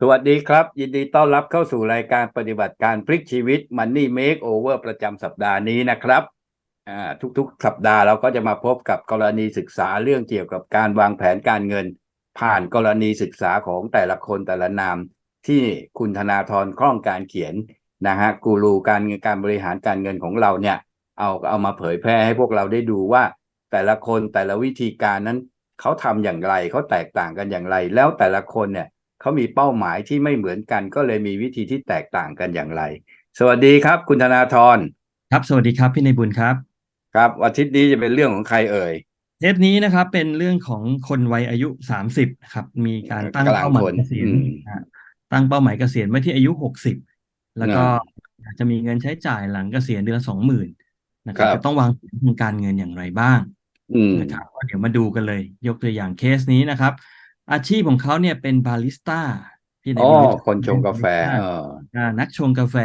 สวัสดีครับ ยินดีต้อนรับเข้าสู่รายการปฏิบัติการพลิกชีวิต Money Makeover ประจำสัปดาห์นี้นะครับทุกๆ สัปดาห์เราก็จะมาพบกับกรณีศึกษาเรื่องเกี่ยวกับการวางแผนการเงิน ผ่านกรณีศึกษาของแต่ละคนแต่ละนาม ที่คุณธนาธรคล่องการเขียนนะฮะกูรูการการบริหารการเงินของเราเนี่ย เอาเอามาเผยแพร่ให้พวกเราได้ดูว่า แต่ละคนแต่ละวิธีการนั้นเขาทำอย่างไรเขาแตกต่างกันอย่างไร แล้วแต่ละคนเนี่ย เขามีเป้าหมายที่ไม่เหมือนกัน ก็เลยมีวิธีที่แตกต่างกันอย่างไร สวัสดีครับ คุณธนาธรครับ สวัสดีครับ พี่ในบุญครับ ครับอาทิตย์นี้จะเป็นเรื่องของใครเอ่ยเทปนี้นะครับเป็นเรื่องของคนวัยอายุสามสิบครับ มีการตั้งกลางเป้าหมาคยนเกษียณอืมอ่าตั้งเป้าหมายเกษียณไว้ที่อายุหกสิบแล้วก็อ่อยากจะมีเงินใช้จ่ายหลังเกษียณเดือนละสองหมื่นนะครับครับจะต้องวางแผนทางการเงินอย่างไรบ้างอืมนะครับก็เดี๋ยวมาดูกันเลย ยกตัวอย่างเคสนี้นะครับ อาชีพของเขาเนี่ยเป็นบาริสต้าพี่ในอ๋อบุญรู้จักคนชงกาแฟบริสต้เอออ่านักชงกาแฟ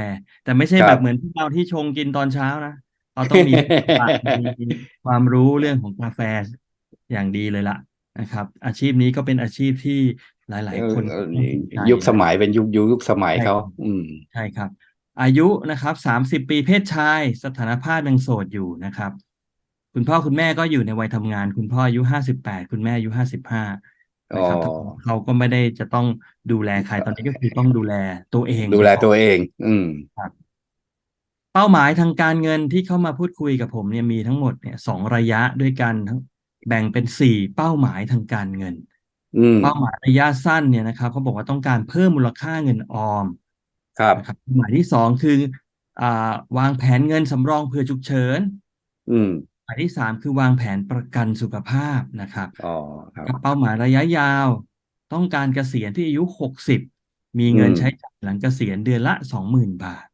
แต่ไม่ใช่ครับแบบเหมือนที่เราที่ชงกินตอนเช้านะเราต้องมีทักษะมีความรู้เรื่องของกาแฟอย่างดีเลยล่ะนะครับ อาชีพนี้ก็เป็นอาชีพที่หลาย ๆ คนเออต้องสนใจยุคสมัยเป็นยุคยุคยุคสมัยเขาอืมใช่ครับ อายุนะครับสามสิบปีเพศชาย สถานภาพยังโสดอยู่นะครับ คุณพ่อคุณแม่ก็อยู่ในวัยทำงาน คุณพ่ออายุห้าสิบแปดคุณแม่อายุห้าสิบห้า นะครับอ๋อเขาก็ไม่ได้จะต้องดูแลใครตอนนี้ก็คือต้องดูแลตัวเอง ดูแลตัวเอง อืมเป้าหมายทางการเงินที่เข้ามาพูดคุยกับผมเนี่ยมีทั้งหมดเนี่ยสองระยะด้วยกันทั้งแบ่งเป็นสี่เป้าหมายทางการเงินอืมเป้าหมายระยะสั้นเนี่ยนะครับเขาบอกว่าต้องการเพิ่มมูลค่าเงินออม ครับนะครับเป้าหมายที่สองคือ อ่าวางแผนเงินสำรองเผื่อฉุกเฉิน อืม หมายที่สามคือวางแผนประกันสุขภาพนะครับอ๋อครับกับเป้าหมายระยะยาว ต้องการเกษียณที่อายุหกสิบมีเงินอืมใช้จ่ายหลังเกษียณเดือนละสองหมื่นบาท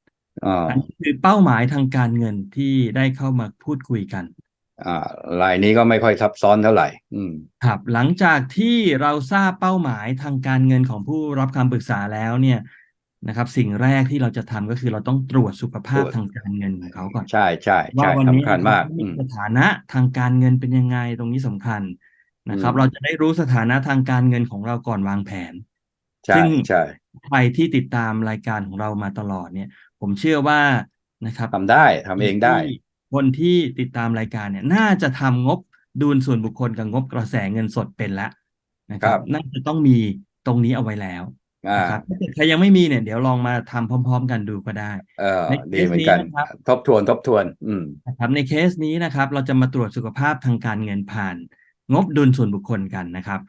อ่าอันนี้คือเป้าหมายทางการเงินที่ได้เข้ามาพูดคุยกัน อ่ารายนี้ก็ไม่ค่อยซับซ้อนเท่าไหร่ อืมครับหลังจากที่เราทราบเป้าหมายทางการเงินของผู้รับคำปรึกษาแล้วเนี่ย นะครับ สิ่งแรกที่เราจะทำก็คือเราต้องตรวจสุขภาพตรวจทางการเงินของเขาก่อนใช่ใช่ว่าใช่วันนี้สำคัญมากนะครับอืมสถานะทางการเงินเป็นยังไงตรงนี้สำคัญนะครับอืมเราจะได้รู้สถานะทางการเงินของเราก่อนวางแผนใช่ซึ่งใช่ใครที่ติดตามรายการของเรามาตลอดเนี่ย ผมเชื่อว่านะครับทำได้ทำเองได้ที่คนที่ติดตามรายการเนี่ย น่าจะทำงบดุลส่วนบุคคลกับงบกระแสเงินสดเป็นแล้วนะคครัรับบน่าจะต้องมีตรงนี้เอาไว้แล้วอ่า นะครับถ้าเกิดใครยังไม่มีเนี่ยเดี๋ยวลองมาทำพร้อม ๆ กันดูก็ได้เออในดีเหมือนกันเคสนี้นะครับทบทวนทบทวนอืมนะครับในเคสนี้นะครับ เราจะมาตรวจสุขภาพทางการเงินผ่าน งบดุลส่วนบุคคลกันนะครับ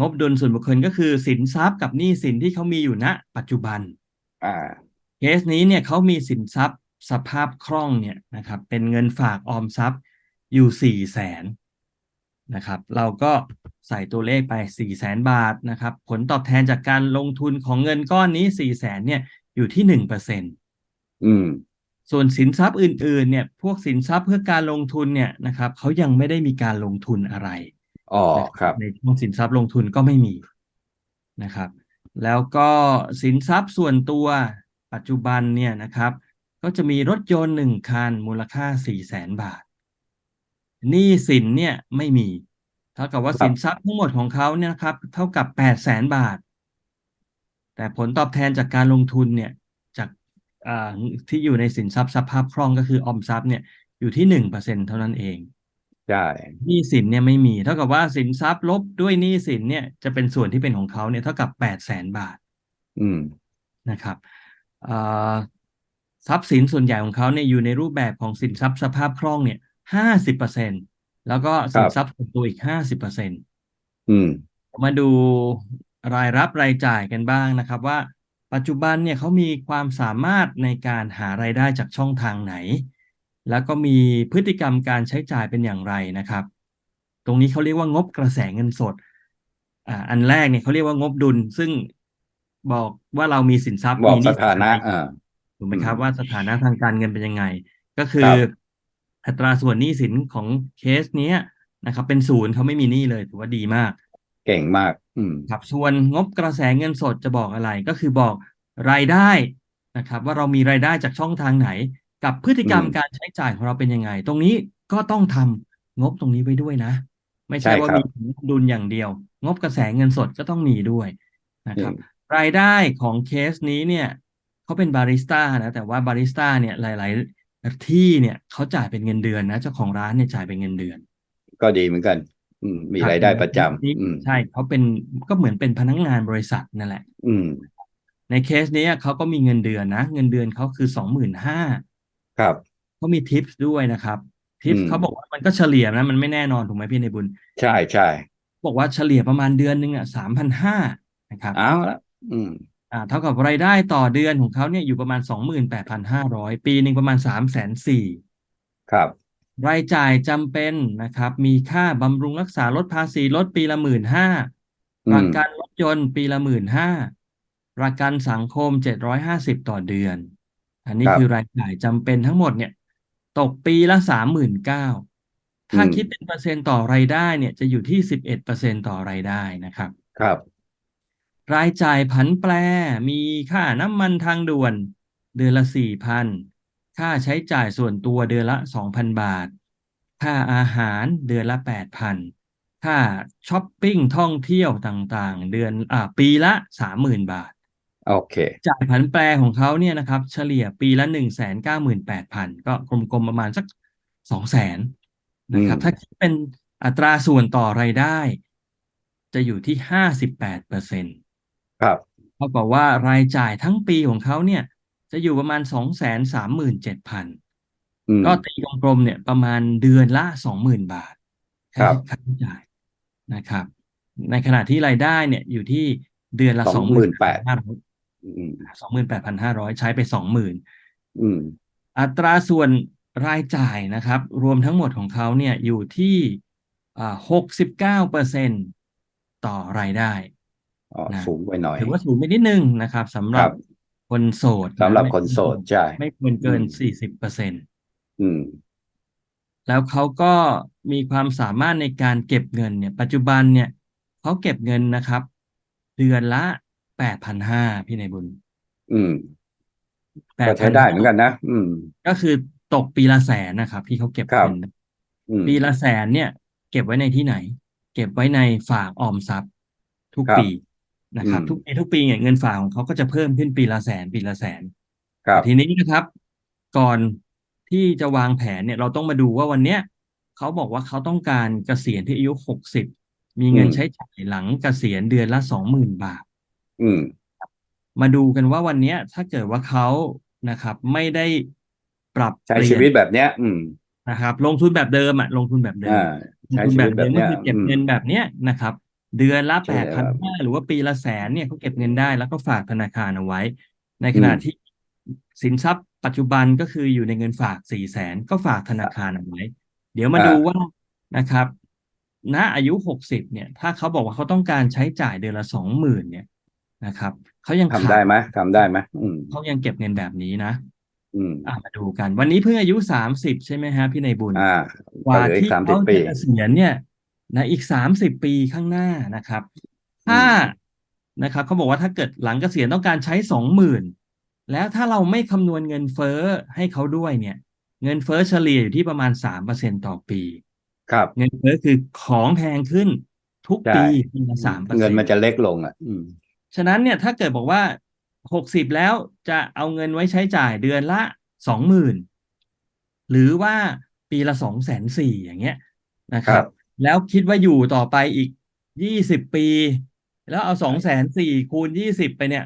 งบดุลส่วนบุคคลก็คือสินทรัพย์กับหนี้สินที่เขามีอยู่ณ ปัจจุบันอ่าเคสนี้เนี่ยเขามีสินทรัพย์สภาพคล่องเนี่ยนะครับ เป็นเงินฝากออมทรัพย์อยู่สี่แสน นะครับ เราก็ใส่ตัวเลขไปสี่แสนบาทนะครับ ผลตอบแทนจากการลงทุนของเงินก้อนนี้สี่แสนเนี่ยอยู่ที่หนึ่งเปอร์เซ็นอืมส่วนสินทรัพย์อื่น ๆ เนี่ย พวกสินทรัพย์เพื่อการลงทุนเนี่ยนะครับเขายังไม่ได้มีการลงทุนอะไรอ๋อนะครับในช่วงสินทรัพย์ลงทุนก็ไม่มีนะครับ แล้วก็สินทรัพย์ส่วนตัวปัจจุบันเนี่ยนะครับ ก็จะมีรถยนต์หนึ่งคันมูลค่าสี่แสนบาท หนี้สินเนี่ยไม่มีเท่ากับว่าครับสินทรัพย์ทั้งหมดของเขาเนี่ยนะครับ เท่ากับแปดแสนบาท แต่ผลตอบแทนจากการลงทุนเนี่ยจากอ่าที่อยู่ในสินทรัพย์สภาพคล่องก็คือออมทรัพย์เนี่ยอยู่ที่หนึ่งเปอร์เซ็นเท่านั้นเองใช่หนี้สินเนี่ยไม่มีเท่ากับว่าสินทรัพย์ลบด้วยหนี้สินเนี่ยจะเป็นส่วนที่เป็นของเขาเนี่ยเท่ากับแปดแสนบาท อืมนะครับอ่าทรัพย์สินส่วนใหญ่ของเขาเนี่ยอยู่ในรูปแบบของสินทรัพย์สภาพคล่องเนี่ย ห้าสิบเปอร์เซ็นแล้วก็สินทรัพย์ส่วนตัวอีกห้าสิบเปอร์เซ็นอืมมาดูรายรับรายจ่ายกันบ้างนะครับ ว่าปัจจุบันเนี่ยเขามีความสามารถในการหารายได้จากช่องทางไหน แล้วก็มีพฤติกรรมการใช้จ่ายเป็นอย่างไรนะครับ ตรงนี้เขาเรียกว่างบกระแสเงินสดอ่าอันแรกเนี่ยเขาเรียกว่างบดุลซึ่งบอกว่าเรามีสินทรัพย์บอกมีหสนี้ถานะสิอ่าถูกไหมครับอืมว่าสถานะทางการเงินเป็นยังไง ก็คือครับ อัตราส่วนหนี้สินของเคสเนี้ยนะครับ เป็นศูนย์เขาไม่มีหนี้เลยถือว่าดีมาก เก่งมาก อืมครับส่วนงบกระแสเงินสดจะบอกอะไรก็คือบอกรายได้นะครับ ว่าเรามีรายได้จากช่องทางไหน กับพฤติกรรมอืมการใช้จ่ายของเราเป็นยังไง ตรงนี้ก็ต้องทำงบตรงนี้ไว้ด้วยนะ ไม่ใช่ใช่ว่าครับมีดุลอย่างเดียว งบกระแสเงินสดก็ต้องมีด้วยนะครับ รายได้ของเคสนี้เนี่ยเขาเป็นบาริสต้านะแต่ว่าบาริสต้าเนี่ยหลาย ๆ ที่เนี่ยเขาจ่ายเป็นเงินเดือนนะเจ้าของร้านเนี่ยจ่ายเป็นเงินเดือน ก็ดีเหมือนกัน อืมมีครับรายได้ประจในเคสนี้ำอืมใช่เขาเป็นก็เหมือนเป็นพนักงานบริษัทนั่นแหละ อืม ในเคสนี้เขาก็มีเงินเดือนนะเงินเดือนเขาคือสองหมื่นห้าครับเขามีทิปส์ด้วยนะครับทิปอืส์มเขาบอกว่ามันก็เฉลี่ยนะมันไม่แน่นอนถูกไหมพี่ในบุญ ใช่ใช่บอกว่าเฉลี่ยประมาณเดือนหนึ่งอะสามพันห้านะครับเอาละอืมอ่า เท่ากับรายได้ต่อเดือนของเขาเนี่ยอยู่ประมาณสองหมื่นแปดพันห้าร้อยปีหนึ่งประมาณสามแสนสี่ครับ รายจ่ายจำเป็นนะครับ มีค่าบำรุงรักษาลดภาษีลดปีละหมื่นห้าอืมประกันรถยนต์ปีละหมื่นห้าประกันสังคมเจ็ดร้อยห้าสิบต่อเดือน อันนี้ครับคือรายจ่ายจำเป็นทั้งหมดเนี่ย ตกปีละสามหมื่นเก้าถ้าอืมคิดเป็นเปอร์เซ็นต์ต่อรายได้เนี่ยจะอยู่ที่สิบเอ็ดเปอร์เซ็นต์ต่อรายได้นะครับ ครับ รายจ่ายผันแปรมีค่าน้ำมันทางด่วน เดือนละสี่พันค่าใช้จ่ายส่วนตัวเดือนละสองพันบาท ค่าอาหารเดือนละแปดพันค่าช้อปปิ้งท่องเที่ยวต่างๆ เดือนอ่าปีละสามหมื่นบาทโอเคจ่ายผันแปรของเขาเนี่ยนะครับ เฉลี่ยปีละหนึ่งแสนเก้าหมื่นแปดพันก็กลมๆประมาณสักสองแสนนะครับอืมถ้าคิดเป็นอัตราส่วนต่อรายได้ จะอยู่ที่ห้าสิบแปดเปอร์เซ็นต์ ครับเท่ากับว่ารายจ่ายทั้งปีของเขาเนี่ย จะอยู่ประมาณสองแสนสามหมื่นเจ็ดพันอืมก็ตีกลมๆเนี่ยประมาณเดือนละสองหมื่นบาทครับค่าใช้จ่ายนะครับ ในขณะที่รายได้เนี่ยอยู่ที่เดือนละสสอองงหหมื่มื่นนแปดห้าร้อยอืมสองหมื่นแปดพันห้าร้อยใช้ไปสองหมื่นอืมอัตราส่วนรายจ่ายนะครับ รวมทั้งหมดของเขาเนี่ยอยู่ที่หกสิบเก้าเปอร์เซ็นต่อรายได้อ๋อนะ สูงไปหน่อยถือว่าสูงไปนิดนึงนะครับสำหรัครับบคนโสดนะสำหรับไม่คนโสดใช่ไม่ควรเกินอืมสี่สิบเปอร์เซ็นอืมแล้วเขาก็มีความสามารถในการเก็บเงินเนี่ย ปัจจุบันเนี่ยเขาเก็บเงินนะครับ เดือนละแปดพันห้าพี่ในายบุญ อืมแปก็ดใช้ได้เหมือนกันนะอืม ก็คือตกปีละแสนนะครับ ที่เขาเก็บครับเงินอืมปีละแสนเนี่ย เก็บไว้ในที่ไหน เก็บไว้ในฝากออมทรัพย์ ทุกครับปี นะครับอืมทุกปีทุกปีเนี่ยเงินฝากของเขาก็จะเพิ่มขึ้นปีละแสนปีละแสนครับแต่ทีนี้นะครับ ก่อนที่จะวางแผนเนี่ยเราต้องมาดูว่าวันเนี้ยเขาบอกว่าเขาต้องการเกษียณที่อายุหกสิบมีเงินอืมใช้จ่ายหลังเกษียณเดือนละสองหมื่นบาท อืมมาดูกันว่าวันเนี้ย ถ้าเกิดว่าเขานะครับ ไม่ได้ปรับใช้เปลี่ชียนวิตแบบเนี้ย อืมนะครับ ลงทุนแบบเดิมอะลงทุนแบบเดิมอ่าลงใช้ทุนชีแบวิตบแบเดิบมก็เนี้ยคือเก็บอืมเงินแบบเนี้ยนะครับ เดือนละใช่แปดแล้พันวห้าหรือว่าปีละแสนเนี่ยเขาเก็บเงินได้แล้วก็ฝากธนาคารเอาไว้ ในขณะอืมที่สินทรัพย์ปัจจุบันก็คืออยู่ในเงินฝากสี่แสนก็ฝากธนาคารเอาไว้ เดี๋ยวมาอ่าดูว่านะครับณอายุหกสิบเนี่ย ถ้าเขาบอกว่าเขาต้องการใช้จ่ายเดือนละสองหมื่นเนี่ยนะครับเขายังทำขาได้ดไหมทำได้ไหมอืมเขายังเก็บเงินแบบนี้นะ อืมอะมาดูกัน วันนี้เพิ่งอายุสามสิบใช่ไหมฮะพี่ในยบุญอ่ากว่าก็เหลืออีที่กสามสิบเขาปีจะเกษียณเนี่ย นะอีกสามสิบปีข้างหน้านะครับ ถ้านะครับเขาบอกว่าถ้าเกิดหลังเกษียณต้องการใช้สองหมื่นแล้วถ้าเราไม่คำนวณเงินเฟ้อให้เขาด้วยเนี่ย เงินเฟ้อเฉลี่ยอยู่ที่ประมาณสามเปอร์เซ็นต่อปี ครับ เงินเฟ้อคือของแพงขึ้นทุกใช่ปีปีละสามเปอร์เงิเซ็นนมันจะเล็กลงอะ อืม ฉะนั้นเนี่ยถ้าเกิดบอกว่าหกสิบแล้วจะเอาเงินไว้ใช้จ่ายเดือนละสองหมื่นหรือว่าปีละสองแสนสี่อย่างเงี้ยนะคครัรับบ แล้วคิดว่าอยู่ต่อไปอีกยี่สิบปี แล้วเอาสองแสนสี่คูณยี่สิบไปเนี่ย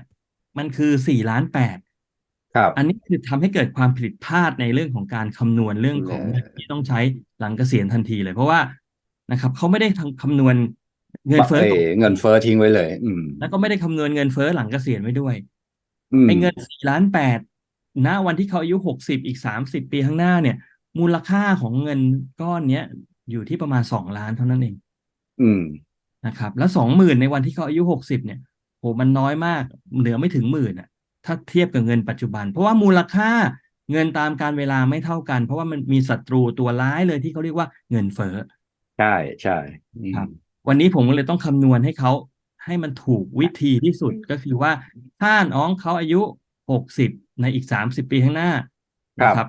มันคือสี่ล้านแปดครับ อันนี้คือทำให้เกิดความผิดพลาดในเรื่องของการคำนวณเรื่องของเออเงินที่ต้องใช้หลังเกษียณทันทีเลย เพราะว่านะครับเขาไม่ได้ทำคำนวณเงินเฟ้อเอ้ยก่อนเงินเฟ้อทิ้งไว้เลย อืม แล้วก็ไม่ได้คำนวณเงินเฟ้อหลังเกษียณไว้ด้วยอืมไอ้เงินสี่ล้านแปดณวันที่เขาอายุหกสิบอีกสามสิบปีข้างหน้าเนี่ย มูลค่าของเงินก้อนเนี้ย อยู่ที่ประมาณสองล้านเท่านั้นเอง อืมนะครับ แล้วสองหมื่นในวันที่เขาอายุหกสิบเนี่ยโหมันน้อยมาก เหลือไม่ถึงหมื่นอะ ถ้าเทียบกับเงินปัจจุบัน เพราะว่ามูลค่าเงินตามการเวลาไม่เท่ากัน เพราะว่ามันมีศัตรูตัวร้ายเลยที่เขาเรียกว่าเงินเฟ้อใช่ใช่อืมครับ วันนี้ผมก็เลยต้องคำนวณให้เขาให้มันถูกวิธีที่สุดก็คือว่าถ้าน้องเขาอายุหกสิบในอีกสามสิบปีข้างหน้านะครับ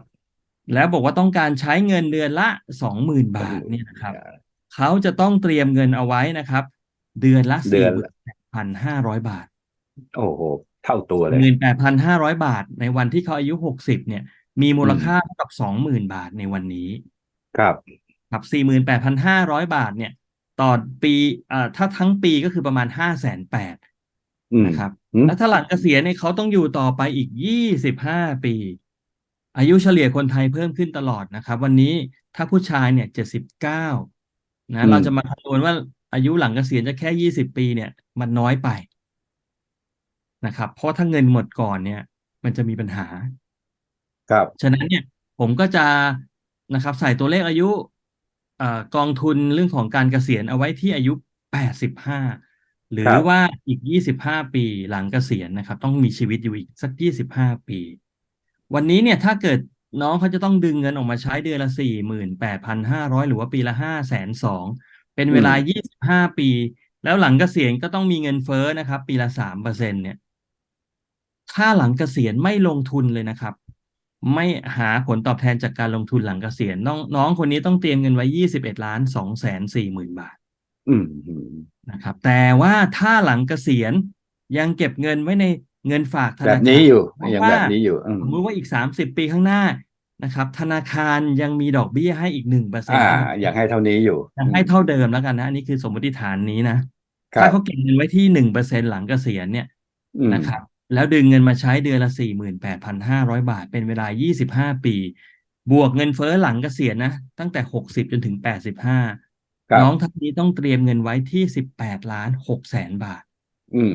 แล้วบอกว่าต้องการใช้เงินเดือนละสองหมื่นบาทเนี่ยนะครับเขาจะต้องเตรียมเงินเอาไว้นะครับ เดือนละเดืสี่อนพันห้าร้อยบาท โอ้โหเท่าตัวเลยหมื่นแปดพันห้าร้อยบาท ในวันที่เขาอายุหกสิบเนี่ย มีมูลค่าเท่ากับสองหมื่นบาทในวันนี้ ครับครับสี่หมื่นแปดพันห้าร้อยบาทเนี่ยต่อปีอ่าถ้าทั้งปีก็คือประมาณห้าแสนแปดอืมนะครับอืมแล้วถ้าหลังเกษียณเนี่ยเขาต้องอยู่ต่อไปอีกยี่สิบห้าปี อายุเฉลี่ยคนไทยเพิ่มขึ้นตลอดนะครับ วันนี้ถ้าผู้ชายเนี่ยเจ็ดสิบเก้านะเราจะมาคำนวณว่าอายุหลังเกษียณจะแค่ยี่สิบปีเนี่ย มันน้อยไปนะครับ เพราะถ้าเงินหมดก่อนเนี่ย มันจะมีปัญหา ครับ ฉะนั้นเนี่ย ผมก็จะนะครับ ใส่ตัวเลขอายุเอ่อกองทุนเรื่องของการเกษียณเอาไว้ที่อายุ85หรือครับว่าอีก25ปีหลังเกษียณนะครับ ต้องมีชีวิตอยู่อีกสัก25ปี วันนี้เนี่ยถ้าเกิดน้องเขาจะต้องดึงเงินออกมาใช้เดือนละ48,500หรือว่าปีละ5 2 0 0 0เป็นเวลา25ปี แล้วหลังเกษียณก็ต้องมีเงินเฟ้อนะครับ ปีละ3%เนี่ย ถ้าหลังเกษียณไม่ลงทุนเลยนะครับ ไม่หาผลตอบแทนจากการลงทุนหลังเกษียณน้องน้องคนนี้ต้องเตรียมเงินไว้21ล้าน2แสน4หมื่นบาทอืมอืมนะครับ แต่ว่าถ้าหลังเกษียณยังเก็บเงินไว้ใน เงินฝากธแบนาบคารนี้อยู่เพราะยังว่าแบบนี้อยู่อืมสมมติว่าอีก30ปีข้างหน้านะครับ ธนาคารยังมีดอกเบี้ยให้อีก1%เปอร์เซ็นอ่าต์ยังให้เท่านี้อยู่ยังให้เท่าเดิมแล้วกันนะอันนี้คือสมมติฐานนี้นะถ้าเขาเก็บเงินไว้ที่1%เปอร์เซ็นต์หลังเกษียณเนี่ยอืมนะครับ แล้วดึงเงินมาใช้เดือนละ48,500บาท เป็นเวลา25ปี บวกเงินเฟ้อหลังเกษียณนะ ตั้งแต่60จนถึง85ครับน้องท่านนี้ต้องเตรียมเงินไว้ที่18ล้าน6แสนบาท อืม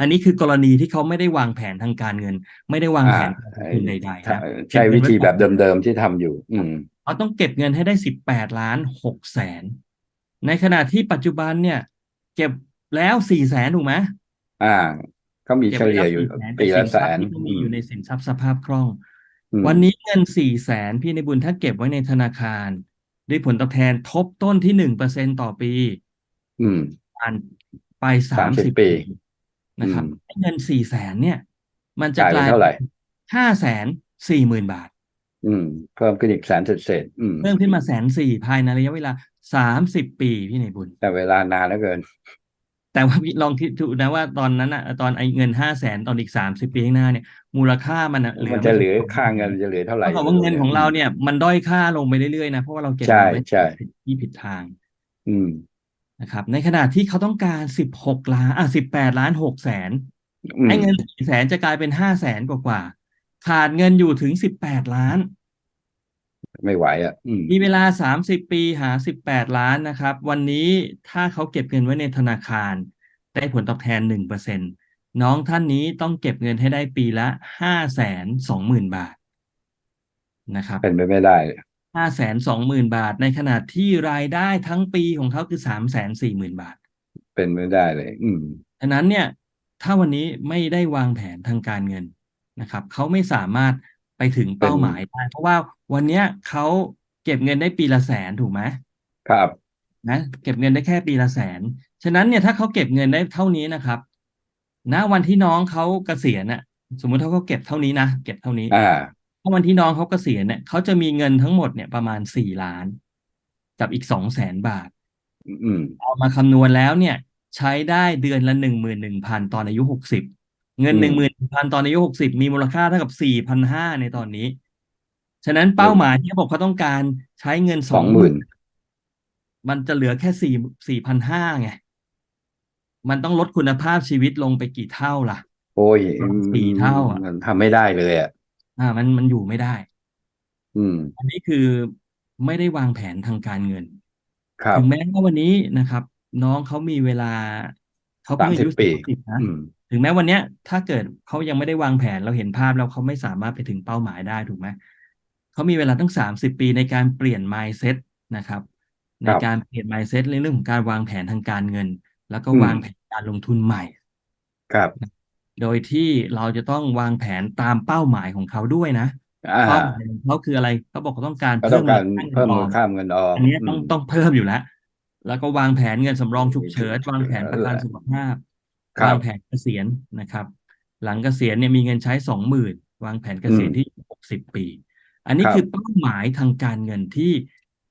อันนี้คือกรณีที่เขาไม่ได้วางแผนทางการเงิน ไม่ได้วางแผนการลงทุนใดๆนะใช้วิธีแบบเดิมๆที่ทำอยู่ อืมเขาต้องเก็บเงินให้ได้18ล้าน6แสนในขณะที่ปัจจุบันเนี่ย เก็บแล้ว4แสนถูกไหมอ่าเขามีเก็บเฉไว้ลี่ยแล้วอยู่4แสนปีเป็นละสินแสทรัพนย์ที่เขามีอยู่ในสินทรัพย์สภาพคล่องอืมวันนี้เงินสี่แสนพี่ในบุญถ้าเก็บไว้ในธนาคาร ด้วยผลตอบแทนทบต้นที่หนึ่งเปอร์เซ็นต่อปี อืมผ่านไปสามสิบ30ปี นะครับอืมเงินสี่แสนเนี่ย มันจะจ่ายกเป็นลายเท่าไหร่ห้าแสนสี่หมื่นบาท อืมเพิ่มขึ้นอีกแสนเศษๆอืมเพิ่มขึ้นมาแสนสี่ภายในระยะเวลาสามสิบปีพี่ในบุญ แต่เวลานานเหลือเกิน แต่ว่าพี่ลองคิดดูนะว่าตอนนั้นอะตอนไอ้เงินห้าแสนตอนอีกสามสิบปีข้างหน้าเนี่ย มูลค่ามันอะเหลือมันจะเหลือค่าเงินจะเหลือเท่าไหร่เท่ากับว่าเงินของเราเนี่ยมันด้อยค่าลงไปเรื่อยๆนะเพราะว่าเราเก็บใช่เงินไว้ใช่ผิดที่ผิดทาง อืม นะครับ ในขณะที่เขาต้องการสิบหกล้านอะสิบแปดล้านหกแสนอืมไอ้เงินสี่แสนจะกลายเป็นห้าแสนกว่าๆขาดเงินอยู่ถึงสิบแปดล้าน ไม่ไหวอะอืมมีเวลาสามสิบปีหาสิบแปดล้านนะครับ วันนี้ถ้าเขาเก็บเงินไว้ในธนาคาร ได้ผลตอบแทนหนึ่งเปอร์เซ็นน้องท่านนี้ต้องเก็บเงินให้ได้ปีละห้าแสนสองหมื่นบาทนะครับ เป็นไปไม่ได้เลย ห้าแสนสองหมื่นบาท ในขณะที่รายได้ทั้งปีของเขาคือสามแสนสี่หมื่นบาท เป็นไม่ได้เลย อืมฉะนั้นเนี่ย ถ้าวันนี้ไม่ได้วางแผนทางการเงินนะครับเขาไม่สามารถไปถึงเป้าหมายได้ เพราะว่าวันเนี้ยเขาเก็บเงินได้ปีละแสนถูกไหมครับนะเก็บเงินได้แค่ปีละแสน ฉะนั้นเนี่ยถ้าเขาเก็บเงินได้เท่านี้นะครับณวันที่น้องเขาเกษียณน่ะ สมมุติถ้าเขาเก็บเท่านี้นะเก็บเท่านี้อ่าถ้า วันที่น้องเขาเกษียณเนี่ยเขาจะมีเงินทั้งหมดเนี่ยประมาณสี่ล้าน กับอีกสองแสนบาทอืมเอามาคำนวณแล้วเนี่ย ใช้ได้เดือนละหนึ่งหมื่นหนึ่งพันตอนอายุหกสิบเงินอืหนึ่งหมมื่นพันตอนอายุหกสิบมีมูลค่าเท่ากับสี่พันห้าในตอนนี้ ฉะนั้นเป้าหมายที่เขาบอกเขาต้องการใช้เงินสสอองงหหมื่มื่นนมันจะเหลือแค่สี่สี่พันห้าไงมันต้องลดคุณภาพชีวิตลงไปกี่เท่าล่ะ โอ้ยสี่เท่าอะมันทำไม่ได้เลยอะ อ่า มันมันอยู่ไม่ได้ อืม อันนี้คือไม่ได้วางแผนทางการเงิน ครับถึงแม้ว่าวันนี้นะครับ น้องเขามีเวลาเขาสาเพิ่มงอาสิบยุปี สามสิบนะอืม ถึงแม้วันเนี้ย ถ้าเกิดเขายังไม่ได้วางแผนเราเห็นภาพแล้วเขาไม่สามารถไปถึงเป้าหมายได้ถูกไหมเขามีเวลาตั้งสามสิบปีในการเปลี่ยน mindset นะครับในการเปลี่ยน mindset ในเรื่องของการวางแผนทางการเงิน แล้วก็อืม วางแผนการลงทุนใหม่ ครับ โดยที่เราจะต้องวางแผนตามเป้าหมายของเขาด้วยนะอ่าเป้าหมายของเขาคืออะไรเขาบอกเขาต้องการก็เพิ่ต้อมงการมูลค่าเงินเพิ่มอมูอลมค่าเงินออมอันเนี้ยต้องอืมต้องเพิ่มอยู่แล้ว แล้วก็วางแผนเงินสำรองฉุกเฉินวางแผนประกันสุขภาพ ครับวางแผนเกษียณนะครับ หลังเกษียณเนี่ยมีเงินใช้สองหมื่นวางแผนเกษียณอืมที่หกสิบปี อันนี้ครับ คือเป้าหมายทางการเงินที่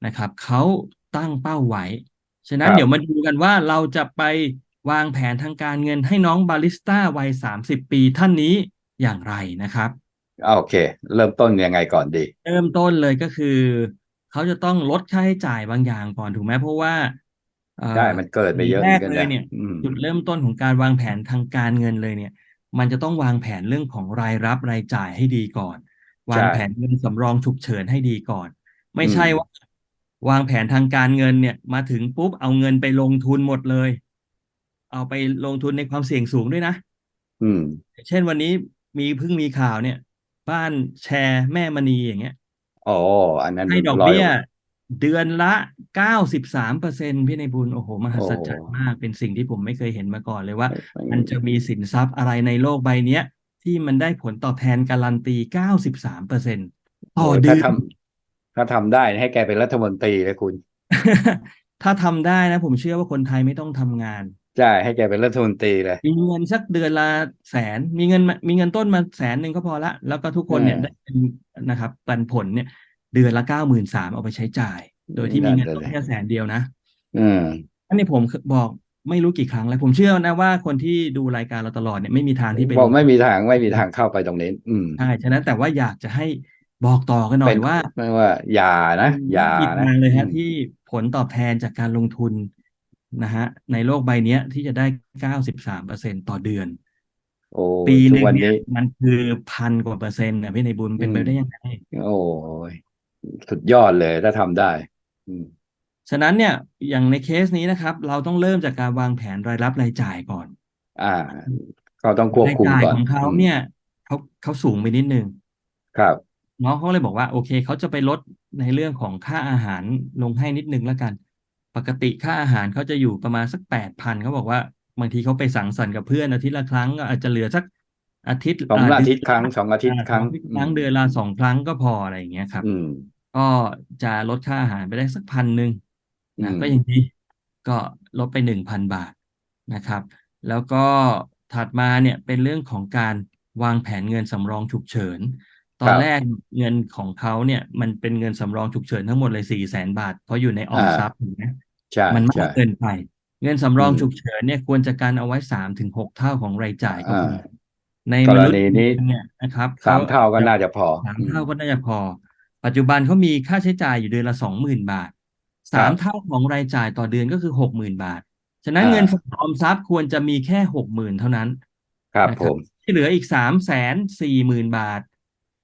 นะครับเขาตั้งเป้าไว้ ฉะนั้คนรับเดี๋ยวมาดูกันว่าเราจะไป วางแผนทางการเงินให้น้องบาริสต้าวัย 30 ปีท่านนี้อย่างไรนะครับโอเค เริ่มต้นยังไงก่อนดี เริ่มต้นเลยก็คือ เขาจะต้องลดค่าใช้จ่ายบางอย่างก่อนถูกไหมเพราะว่าเอ่อใช่มันเกิดไปเยอะแรเหมือนกกันเลยนะเนี่ยอืมจุดเริ่มต้นของการวางแผนทางการเงินเลยเนี่ย มันจะต้องวางแผนเรื่องของรายรับรายจ่ายให้ดีก่อน วางแผนเงินสำรองฉุกเฉินให้ดีก่อน ไม่ใช่ว่าวางแผนทางการเงินเนี่ยมาถึงปุ๊บเอาเงินไปลงทุนหมดเลย เอาไปลงทุนในความเสี่ยงสูงด้วยนะ อืม เช่นวันนี้มีเพิ่งมีข่าวเนี่ย บ้านแชร์แม่มณีอย่างเงี้ยอ๋ออันนั้นให้ดอกร้เบี้ยเดือนละเก้าสิบสามเปอร์เซ็นพี่ในบุญโอ้โห มหัศจรรย์มาก เป็นสิ่งที่ผมไม่เคยเห็นมาก่อนเลยว่า มันจะมีสินทรัพย์อะไรในโลกใบเนี้ย ที่มันได้ผลตอบแทนการันตีเก้าสิบสามเปอร์เซ็นต่อโอ้ยเดืถ้าอนทำถ้าทำได้ให้แกเป็นรัฐมนตรีเลยคุณ ถ้าทำได้นะ ผมเชื่อว่าคนไทยไม่ต้องทำงาน ใช่ ให้แกเป็นรัฐมนตรีเลย มีเงินสักเดือนละแสน มีเงินมามีเงินต้นมาแสนหนึ่งก็พอละ แล้วก็ทุกคนเนี่ยเออได้เป็นนะครับ ปันผลเนี่ย เดือนละเก้าหมื่นสามเอาไปใช้จ่าย โดยที่มีเงินต้นแค่แสนเดียวนะ อืมอันนี้ผมบอกไม่รู้กี่ครั้งแล้ว ผมเชื่อนะว่าคนที่ดูรายการเราตลอดเนี่ยไม่มีทางที่ไปบอกไม่มีทางไม่มีทางเข้าไปตรงนี้ อืมใช่ฉะนั้นแต่ว่าอยากจะให้บอกต่อกันหน่อเป็ยนว่าไม่ว่า อย่านะ อย่ามีนะทางเลยฮะอืมที่ผลตอบแทนจากการลงทุน นะฮะในโลกใบเนี้ยที่จะได้เก้าสิบสามเปอร์เซ็นต่อเดือนโอ้ปีหทุนึ่กงวันเนี่ยนี้มันคือพันกว่าเปอร์เซ็นต์นะพี่ในบุญเป็นไปอืมได้ยังไงโอ้ยสุดยอดเลยถ้าทำได้อืมฉะนั้นเนี่ยอย่างในเคสนี้นะครับ เราต้องเริ่มจากการวางแผนรายรับรายจ่ายก่อน อ่าเขาต้องควบรายคุมจ่ายก่อนของเขาอืมเนี่ยเขาเขาสูงไปนิดนึงครับน้องเขาเลยบอกว่าโอเคเขาจะไปลดในเรื่องของค่าอาหารลงให้นิดนึงแล้วกัน ปกติค่าอาหารเขาจะอยู่ประมาณสักแปดพันเขาบอกว่า บางทีเขาไปสังสรรค์กับเพื่อนอาทิตย์ละครั้งก็อาจจะเหลือสักอาทิตย์สองเอาทิตย์เดืนครั้งสองอาทิตย์อ่าครั้งสองอาทิตย์ครั้งเดือนละสองครั้งก็พออะไรอย่างเงี้ยครับอืมก็จะลดค่าอาหารไปได้สักพันหนึ่งนะอืมก็ยังดีก็ลดไปหนึ่งพันบาทนะครับ แล้วก็ถัดมาเนี่ยเป็นเรื่องของการวางแผนเงินสำรองฉุกเฉิน ตอนแรกเงินของเขาเนี่ย มันเป็นเงินสำรองฉุกเฉินทั้งหมดเลยสี่แสนบาท เพราะอยู่ในออมทรัพย์ถูกไหม ใช่มันมาใช่กเกินไป เงินสำรองอืมฉุกเฉินเนี่ยควรจะการเอาไว้สามถึงหกเท่าของรายจ่ายก็อ่าพอในกมรนุษย์ณีนี้เนี่ยนะครับสามเท่าก็น่าจะพอสามอืมเท่าก็น่าจะพอ ปัจจุบันเขามีค่าใช้จ่ายอยู่เดือนละสองหมื่นบาทสามครับเท่าของรายจ่ายต่อเดือนก็คือหกหมื่นบาท ฉะนั้นอ่าเงินฝากออมทรัพย์ควรจะมีแค่หกหมื่นเท่านั้น ครับนะผม ที่เหลืออีกสามแสนสี่หมื่นบาท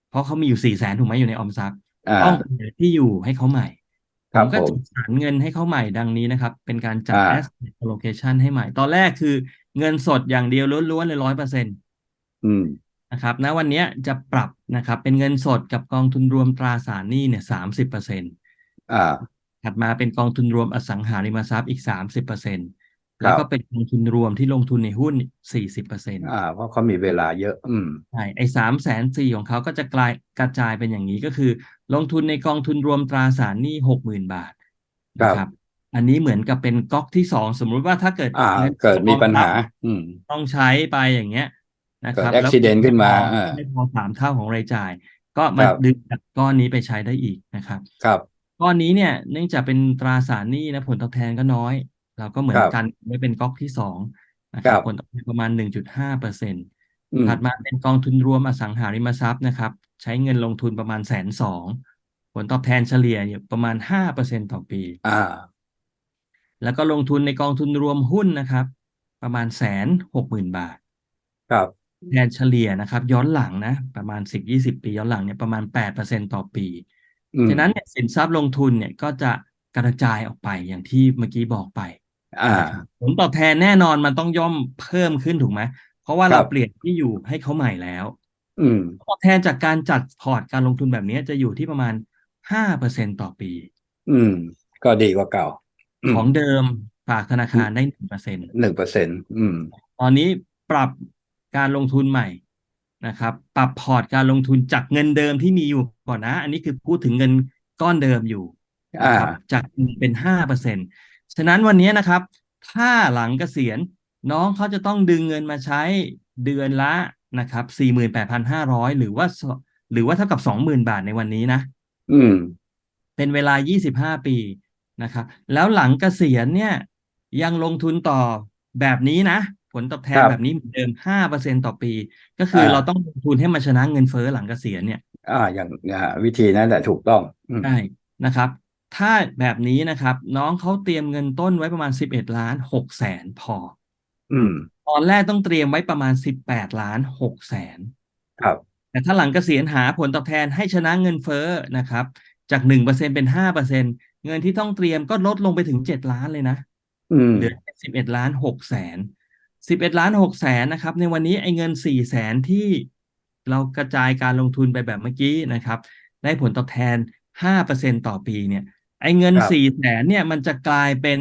เพราะเขามีอยู่สี่แสนถูกไหมอยู่ในออมทรัพย์อ่าต้องเปิดที่อยู่ให้เขาใหม่ ผครับมก็ผมจัดสรรเงินให้เขาใหม่ดังนี้นะครับ เป็นการจัดอ่า asset allocation ให้ใหม่ ตอนแรกคือเงินสดอย่างเดียวล้วนๆเลยร้อยเปอร์เซ็นต์อืมนะครับณวันเนี้ยจะปรับนะครับ เป็นเงินสดกับกองทุนรวมตราสารหนี้เนี่ยสามสิบเปอร์เซ็นต์อ่าถัดมาเป็นกองทุนรวมอสังหาริมทรัพย์อีกสามสิบเปอร์เซ็นต์ครับ แล้วก็เป็นกองทุนรวมที่ลงทุนในหุ้นสี่สิบเปอร์เซ็นต์อ่าเพราะเขามีเวลาเยอะ อืมใช่ไอ้สามแสนสี่ของเขาก็จะกลายกระจายเป็นอย่างนี้ก็คือ ลงทุนในกองทุนรวมตราสารหนี้หกหมื่นบาทนะคครัรับบอันนี้เหมือนกับเป็นก๊อกที่สองสมมุติว่าถ้าเกิดอ่างินเกิดมีปัญหากองทัพอืม ต้องใช้ไปอย่างเงี้ยนะครับเกิดแล้ว accident ขึ้นมาไพออ่าไม่พอสามเท่าของรายจ่าย ก็มาครับดึงจากก้อนนี้ไปใช้ได้อีกนะครับ ครับ ก้อนนี้เนี่ยเนื่องจากเป็นตราสารหนี้นะผลตอบแทนก็น้อย เราก็เหมือคนรับกันไว้เป็นก๊อกที่สองนะคครัรับบผลตอบแทนประมาณหนึ่งจุดห้าเปอร์เซ็นต์อืมถัดมาเป็นกองทุนรวมอสังหาริมทรัพย์นะครับ ใช้เงินลงทุนประมาณแสนสองผลตอบแทนเฉลี่ยอยู่ประมาณห้าเปอร์เซ็นต่อปี อ่า แล้วก็ลงทุนในกองทุนรวมหุ้นนะครับ ประมาณแสนหกหมื่นบาท ครับแทนเฉลี่ยนะครับ ย้อนหลังนะ ประมาณสิบยี่สิบปี ย้อนหลังเนี่ยประมาณแปดเปอร์เซ็นต่อปีอืมฉะนั้นเนี่ยสินทรัพย์ลงทุนเนี่ยก็จะกระจายออกไปอย่างที่เมื่อกี้บอกไปอ่านะครับ ผลตอบแทนแน่นอนมันต้องย่อมเพิ่มขึ้นถูกไหมเพราะว่าครัเราบเปลี่ยนที่อยู่ให้เขาใหม่แล้วอืมตอบแทนจากการจัดพอร์ตการลงทุนแบบนี้จะอยู่ที่ประมาณห้าเปอร์เซ็นต่อปี อืม ก็ดีกว่าเก่าอืมของเดิมฝากธนาคารได้หนึ่งเปอร์เซ็นหนึ่งเปอร์เซ็นต์อืม ตอนนี้ปรับการลงทุนใหม่นะครับ ปรับพอร์ตการลงทุนจากเงินเดิมที่มีอยู่ก่อนนะ อันนี้คือพูดถึงเงินก้อนเดิมอยู่นะครับอ่าจากเป็นห้าเปอร์เซ็น ฉะนั้นวันนี้นะครับ ถ้าหลังเกษียณน้องเขาจะต้องดึงเงินมาใช้เดือนละนะครับสี่หมื่นแปดพันห้าร้อยหรือว่าสหรือว่าเท่ากับสองหมื่นบาทในวันนี้นะ อืม เป็นเวลา25ปีนะครับ แล้วหลังเกษียณเนี่ย ยังลงทุนต่อแบบนี้นะ ผลตอบแทคนรับแบบนี้เหมือนเดิมห้าเปอร์เซ็นต่อปี ก็คืออาเราต้องลงทุนให้มันชนะเงินเฟ้อหลังเกษียณเนี่ย อ่า อย่างอ่าวิธีนั้นแหละถูกต้องอืมใช่นะครับ ถ้าแบบนี้นะครับ น้องเขาเตรียมเงินต้นไว้ประมาณสิบเอ็ดล้านหกแสนพอ อืม ตอนแรกต้องเตรียมไว้ประมาณสิบแปดล้านหกแสนครับ แต่ถ้าหลังเกษียณหาผลตอบแทนให้ชนะเงินเฟ้อนะครับ จากหนึ่งเปอร์เซ็นเป็นห้าเปอร์เซ็นเงินที่ต้องเตรียมก็ลดลงไปถึงเจ็ดล้านเลยนะอืมเหลือสิบเอ็ดล้านหกแสนสิบเอ็ดล้านหกแสนนะครับ ในวันนี้ไอ้เงินสี่แสนที่เรากระจายการลงทุนไปแบบเมื่อกี้นะครับ ได้ผลตอบแทนห้าเปอร์เซ็นต่อปีเนี่ย ไอ้เงินครับสี่แสนเนี่ยมันจะกลายเป็น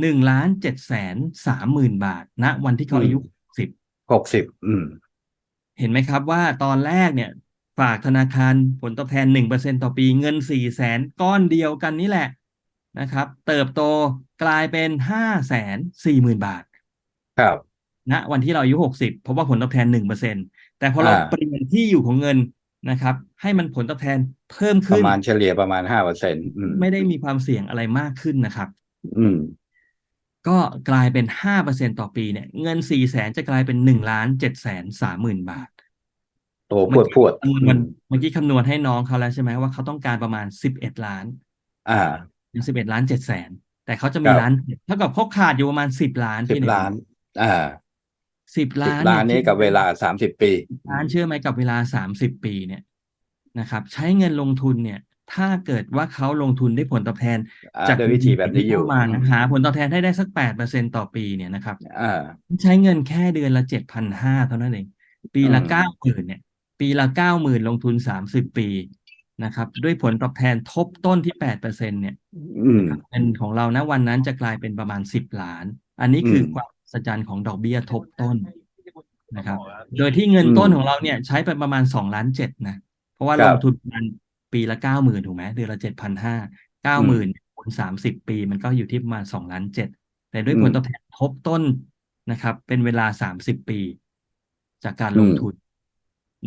หนึ่งล้านเจ็ดแสนสามหมื่นบาทณวันที่เขาอายุสิบหกสิบอืม เห็นไหมครับว่าตอนแรกเนี่ย ฝากธนาคารผลตอบแทนหนึ่งเปอร์เซ็นต่อปีเงินสี่แสนก้อนเดียวกันนี่แหละนะครับ เติบโตกลายเป็นห้าแสนสี่หมื่นบาท ครับณวันที่เราอายุหกสิบเพราะว่าผลตอบแทนหนึ่งเปอร์เซ็นแต่พอเราอ่าเปลี่ยนที่อยู่ของเงิน นะครับ ให้มันผลตอบแทนเพิ่มปขึ้นระมาณเฉลี่ยประมาณห้าเปอร์เซ็นต์อืมไม่ได้มีความเสี่ยงอะไรมากขึ้นนะครับ อืม ก็กลายเป็นห้าเปอร์เซ็นต่อปีเนี่ย เงินสี่แสนจะกลายเป็นหนึ่งล้านเจ็ดแสนสามหมื่นบาทโตพวดพวดเมื่อกี้คำนวณเมื่อกี้คำนวณให้น้องเขาแล้วใช่ไหมว่าเขาต้องการประมาณสิบเอ็ดล้าน อ่าสิบเอ็ดล้านเจ็ดแสนแต่เขาจะมีครับล้านเท่ากับเขาขาดอยู่ประมาณสิบล้านสิบพี่ล้าน อ่า สิบสิบล้านล้านนี้กับเวลาสามสิบปีล้านเชื่อไหมกับเวลาสามสิบปีเนี่ยนะครับ ใช้เงินลงทุนเนี่ย ถ้าเกิดว่าเขาลงทุนได้ผลตอบแทนอ่าจากด้วยวิธีแบบนี้อยู่เข้ามาอืนะมหาผลตอบแทนให้ได้สักแปดเปอร์เซ็นต่อปีเนี่ยนะครับอ่าใช้เงินแค่เดือนละเจ็ดพันห้าเท่านั้นเอง ปีละอืมเก้าหมื่นเนี่ย ปีละเก้าหมื่นลงทุนสามสิบปีนะครับ ด้วยผลตอบแทนทบต้นที่แปดเปอร์เซ็นเนี่ยอืมเงินของเรานะวันนั้นจะกลายเป็นประมาณสิบล้าน อันนี้คืออมความมหั ศจรรย์ของดอกเบี้ยทบต้นนะครับ โดยที่เงินต้นอืมของเราเนี่ยใช้ไปประมาณสองล้านเจ็ดนะ เพราะว่าครัลบงทุนประมาณปีละเก้าหมื่นถูกไหมเดือนละเจ็ดพันห้าเก้าอืหมมื่นคูณสามสิบปี มันก็อยู่ที่ประมาณสองล้านเจ็ดแต่ด้วยอืผมลตอบแทนทบต้นนะครับ เป็นเวลาสามสิบปี จากการอืลงมทุน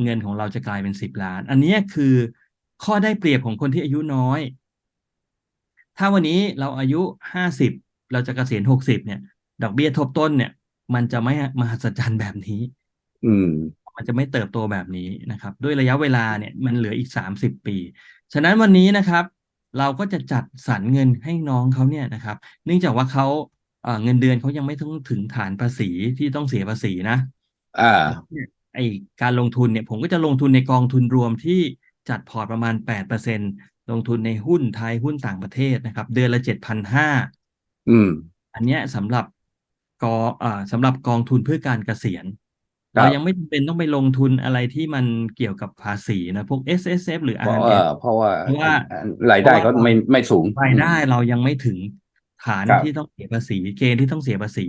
เงินของเราจะกลายเป็นสิบล้าน อันเนี้ยคือข้อได้เปรียบของคนที่อายุน้อย ถ้าวันนี้เราอายุห้าสิบเราจะเกษียณหกสิบเนี่ย ดอกเบี้ยทบต้นเนี่ย มันจะไม่มหัศจรรย์แบบนี้ อืม มันจะไม่เติบโตแบบนี้นะครับ ด้วยระยะเวลาเนี่ยมันเหลืออีกสามสิบปี ฉะนั้นวันนี้นะครับ เราก็จะจัดสรรเงินให้น้องเขาเนี่ยนะครับ เนื่องจากว่าเขาเอ่อเงินเดือนเขายังไม่ต้องถึงฐานภาษีที่ต้องเสียภาษีนะอ่าเนี่ยไอการลงทุนเนี่ยผมก็จะลงทุนในกองทุนรวมที่จัดพอร์ตประมาณแปดเปอร์เซ็นลงทุนในหุ้นไทยหุ้นต่างประเทศนะครับ เดือนละเจ็ดพันห้าอืม อันเนี้ยสำหรับ กออ่าสำหรับกองทุนเพื่อการเกษียณครัเราบยังไม่จำเป็นต้องไปลงทุนอะไรที่มันเกี่ยวกับภาษีนะพวก S S F หรือ เพราะ R M ว่า F เพราะว่าเพราะว่า รายได้เขาไม่ไม่สูง รายได้เรายังไม่ถึงฐานครับที่ต้องเสียภาษีเกณฑ์ที่ต้องเสียภาษี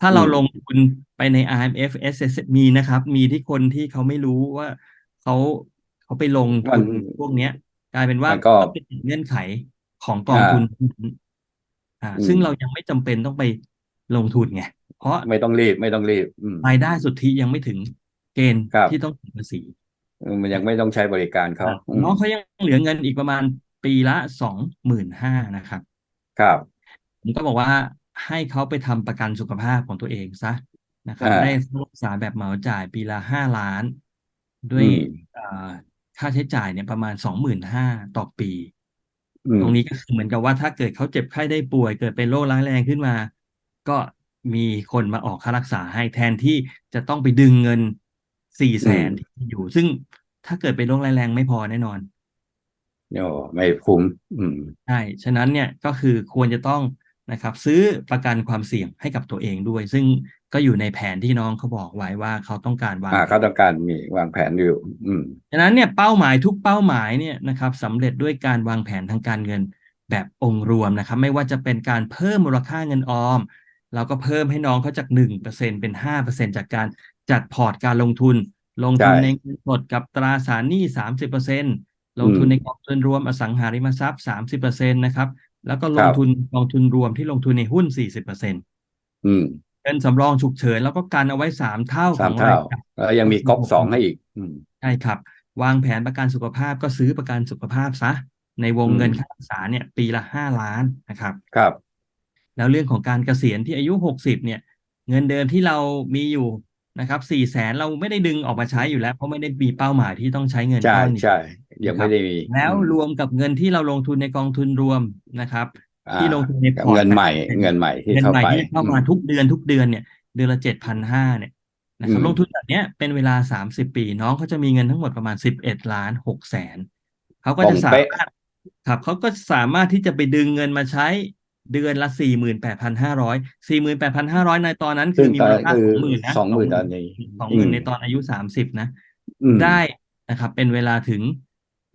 ถ้าอืมเราลงทุนไปใน R M F S S F มีนะครับ มีที่คนที่เขาไม่รู้ว่าเขาเขาไปลงมัทุน นพวกเนี้ย กลายเป็นว่ามันก็ต้องเป็นเงื่อนไขของกองอ่าทุนนั้นอ่า อืม ซึ่งเรายังไม่จำเป็นต้องไป ลงทุนไงเพราะไม่ต้องรีบไม่ต้องรีบอืมรายได้สุทธิยังไม่ถึงเกณฑ์ครับที่ต้องเสียภาษีมันยังไม่ต้องใช้บริการเขาอะอืมน้องเขายังเหลือเงินอีกประมาณปีละสองหมื่นห้านะครับ ครับผมก็บอกว่าให้เขาไปทำประกันสุขภาพของตัวเองซะนะครับอ่าได้รักษาแบบเหมาจ่ายปีละห้าล้าน ด้วยอืมอ่าค่าใช้จ่ายเนี่ยประมาณสองหมื่นห้าต่อปีอืมตรงนี้ก็คือเหมือนกับว่าถ้าเกิดเขาเจ็บไข้ได้ป่วยเกิดเป็นโรคร้ายแรงขึ้นมา ก็มีคนมาออกค่ารักษาให้แทนที่จะต้องไปดึงเงินสี่แสนที่มีอยู่ ซึ่งถ้าเกิดเป็นโรคร้ายแรงไม่พอแน่นอนโอ้ไม่คุ้มอืมใช่ฉะนั้นเนี่ยก็คือควรจะต้องนะครับ ซื้อประกันความเสี่ยงให้กับตัวเองด้วย ซึ่งก็อยู่ในแผนที่น้องเขาบอกไว้ว่าเขาต้องการวางอ่าแผเขานต้องการมีวางแผนอยู่ อืมฉะนั้นเนี่ยเป้าหมายทุกเป้าหมายเนี่ยนะครับสำเร็จด้วยการวางแผนทางการเงินแบบองค์รวมนะครับ ไม่ว่าจะเป็นการเพิ่มมูลค่าเงินออม เราก็เพิ่มให้น้องเขาจากหนึ่งเปอร์เซ็นเป็นห้าเปอร์เซ็นจากการจัดพอร์ตการลงทุน ลงทุนใช่ในเงินสดกับตราสารหนี้สามสิบเปอร์เซ็นลงทุนอืมในกองทุนรวมอสังหาริมทรัพย์สามสิบเปอร์เซ็นนะครับ แล้วก็ลคงรับทุนกองทุนรวมที่ลงทุนในหุ้นสี่สิบเปอร์เซ็นอืมเงินสำรองฉุกเฉินแล้วก็กันเอาไว้สามเท่าขสาอมงเท่ารายจ่ายแล้วยังมีก๊อกสองให้อีกอืมใช่ครับ วางแผนประกันสุขภาพก็ซื้อประกันสุขภาพซะในวงอืมเงินค่ารักษาเนี่ย ปีละห้าล้านนะครับ ครับ แล้วเรื่องของการเกษียณที่อายุหกสิบเนี่ย เงินเดิมที่เรามีอยู่นะครับสี่แสนเราไม่ได้ดึงออกมาใช้อยู่แล้ว เพราะไม่ได้มีเป้าหมายที่ต้องใช้เงินใช่ก้อนนี้ใช่ยังไม่ได้มีแล้วอืมรวมกับเงินที่เราลงทุนในกองทุนรวมนะครับอ่าที่ลงทุนในพอร์ตเงินใหม่เป็นเงินใหม่ที่เงินเข้าใหม่ไปที่เข้ามาอืมทุกเดือนทุกเดือนเนี่ย เดือนละเจ็ดพันห้าเนี่ยนะครับอืมลงทุนแบบเนี้ยเป็นเวลาสามสิบปี น้องเขาจะมีเงินทั้งหมดประมาณสิบเอ็ดล้านหกแสนเขาก็ตรจะงสาเป๊ะมารถครับเขาก็สามารถที่จะไปดึงเงินมาใช้ เดือนละสี่หมื่นแปดพันห้าร้อยสี่หมื่นแปดพันห้าร้อยในตอนนั้นคืซึ่องมีตอมูนลค่าคือสองหมื่นนะสองหมื่นตอนนี้สองหมื่นอืมในตอนอายุสามสิบนะอืมได้นะครับ เป็นเวลาถึง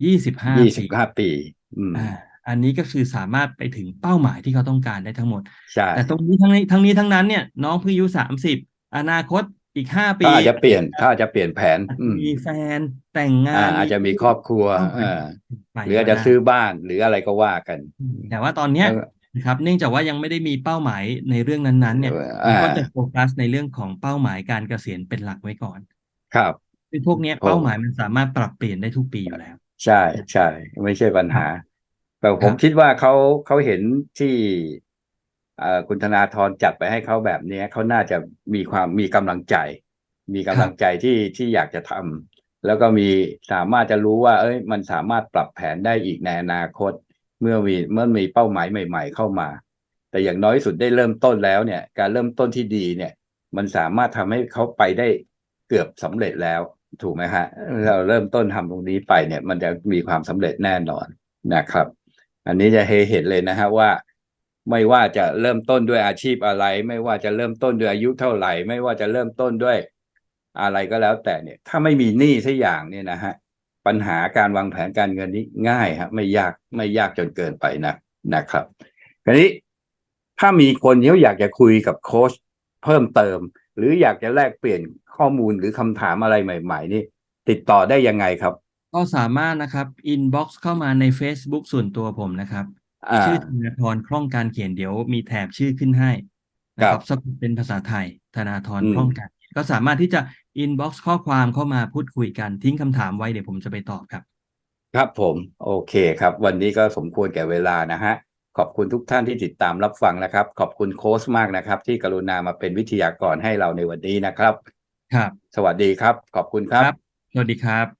ยี่สิบห้ายี่สิปีบห้าปีอืมอ่าอันนี้ก็คือสามารถไปถึงเป้าหมายที่เขาต้องการได้ทั้งหมดใช่แต่ตรงนี้ทั้งนี้ทั้งนี้ทั้งนั้นเนี่ยน้องเพิ่งอายุสามสิบอนาคตอีกห้าปีถ้าอาจจะเปลี่ยนถ้าอาจจะเปลี่ยนแผนอาจอืจะมมีแฟนแต่งงาอ่านอาจจะมีครอบครัวเป้าหมายเออไปหรืออาจจะก็ได้ซื้อบ้านหรืออะไรก็ว่ากัน แต่ว่าตอนเนี้ยแล้ว นะครับเนื่องจากว่ายังไม่ได้มีเป้าหมายในเรื่องนั้นๆเนี่ยอ่าก็จะโฟกัสในเรื่องของเป้าหมายการเกษียณเป็นหลักไว้ก่อน ครับซึ่งพวกเนี้ยโอ้เป้าหมายมันสามารถปรับเปลี่ยนได้ทุกปีอยู่แล้ว ใช่ใช่ไม่ใช่ปัญหา แต่ผมครับคิดว่าเขาเขาเห็นที่เอ่อคุณธนาธรจัดไปให้เขาแบบเนี้ยเขาน่าจะมีความมีกำลังใจ มีกำลังใจที่ที่อยากจะทำแล้วก็มีสามารถจะรู้ว่า เอ้ย มันสามารถปรับแผนได้อีกในอนาคต เมื่อมีเมื่อมีเป้าหมายใหม่ ๆ เข้ามา แต่อย่างน้อยสุดได้เริ่มต้นแล้วเนี่ย การเริ่มต้นที่ดีเนี่ย มันสามารถทำให้เขาไปได้เกือบสำเร็จแล้ว ถูกไหมฮะ เราเริ่มต้นทำตรงนี้ไปเนี่ย มันจะมีความสำเร็จแน่นอนนะครับ อันนี้จะเห็นเลยนะฮะว่าไม่ว่าจะเริ่มต้นด้วยอาชีพอะไร ไม่ว่าจะเริ่มต้นด้วยอายุเท่าไหร่ ไม่ว่าจะเริ่มต้นด้วยอะไรก็แล้วแต่เนี่ย ถ้าไม่มีหนี้สักอย่างเนี่ยนะฮะ ปัญหาการวางแผนการเงินนี้ง่ายฮะไม่ยากไม่ยากจนเกินไปนะนะครับคราวนี้ถ้ามีคนที่เขาอยากจะคุยกับโค้ชเพิ่มเติม หรืออยากจะแลกเปลี่ยนข้อมูลหรือคำถามอะไรใหม่ ๆ นี่ ติดต่อได้ยังไงครับ ก็สามารถนะครับ inbox เข้ามาใน Facebook ส่วนตัวผมนะครับอ่าชื่อธนาธรคล่องการเขียนเดี๋ยวมีแถบชื่อขึ้นให้นะคครัรับบสะกดเป็นภาษาไทยธนาธรอืมคล่องการเขียนก็สามารถที่จะ inbox ข้อความเข้ามาพูดคุยกันทิ้งคำถามไว้เดี๋ยวผมจะไปตอบครับ ครับผม โอเคครับ วันนี้ก็สมควรแก่เวลานะฮะ ขอบคุณทุกท่านที่ติดตามรับฟังนะครับ ขอบคุณโค้ชมากนะครับ ที่กรุณามาเป็นวิทยากรให้เราในวันนี้นะครับ ครับ สวัสดีครับ ขอบคุณครับ สวัสดีครับ